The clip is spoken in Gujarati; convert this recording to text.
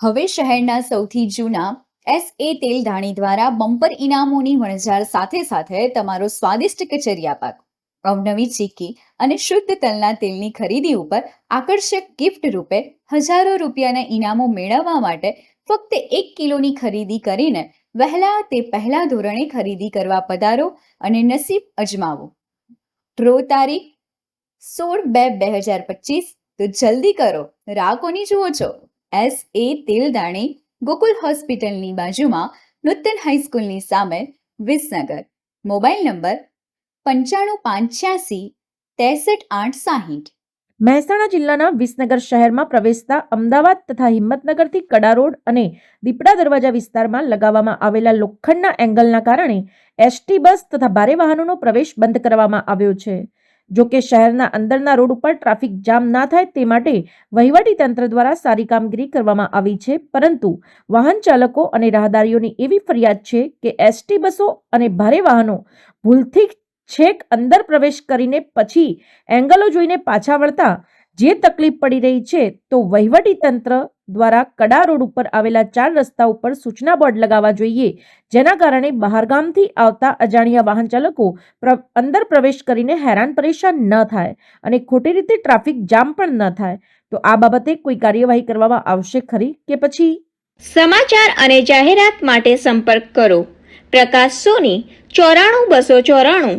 હવે શહેરના સૌથી જૂના એસ એ તેલ ધાણી દ્વારા બમ્પર ઇનામોની વણઝાર સાથે સાથે તમારો સ્વાદિષ્ટ કચરિયા પાક અવનવી ચીકી અને શુદ્ધ તલના તેલની ખરીદી ઉપર આકર્ષક ગિફ્ટ રૂપે હજારો રૂપિયાના ઇનામો મેળવવા માટે ફક્ત એક કિલોની ખરીદી કરીને વહેલા તે પહેલા ધોરણે ખરીદી કરવા પધારો અને નસીબ અજમાવો. ડ્રો તારીખ સોળ બે બે હજાર પચીસ. તો જલ્દી કરો. રાહ કોની જુઓ છો. એસ એ તેલદાણી ગોકુલ હોસ્પિટલની બાજુમાં નૂતન હાઈસ્કૂલની સામે વિસનગર. મોબાઈલ નંબર પંચાણું પાંચ છ્યાસી ત્રેસઠ આઠ સાહીઠ. મહેસાણા જિલ્લાના વિસનગર શહેરમાં પ્રવેશતા અમદાવાદ તથા હિંમતનગરથી કડા રોડ અને દીપડા દરવાજા વિસ્તારમાં લગાવવામાં આવેલા લોખંડના એંગલના કારણે એસટી બસ તથા ભારે વાહનોનો પ્રવેશ બંધ કરવામાં આવ્યો છે. જો કે શહેરના અંદરના રોડ ઉપર ટ્રાફિક જામ ના થાય તે માટે વહીવટી તંત્ર દ્વારા સારી કામગીરી કરવામાં આવી છે, પરંતુ વાહન ચાલકો અને રાહદારીઓની એવી ફરિયાદ છે કે એસટી બસો અને ભારે વાહનો ભૂલથી છેક અંદર પ્રવેશ કરીને પછી એંગલો જોઈને પાછા વળતા જે તકલીફ પડી રહી છે તો વહીવટી તંત્ર દ્વારા કડા રોડ ઉપર આવેલા ચાર રસ્તા ઉપર સૂચના બોર્ડ લગાવવા જોઈએ, જેના કારણે બહારગામથી આવતા અજાણ્યા વાહન ચાલકો અંદર પ્રવેશ કરીને હેરાન પરેશાન ન થાય અને ખોટી રીતે ટ્રાફિક જામ પણ ન થાય. તો આ બાબતે કોઈ કાર્યવાહી કરવામાં આવશે ખરી કે પછી? સમાચાર અને જાહેરાત માટે સંપર્ક કરો. પ્રકાશ સોની, ચોરાણું બસો ચોરાણું.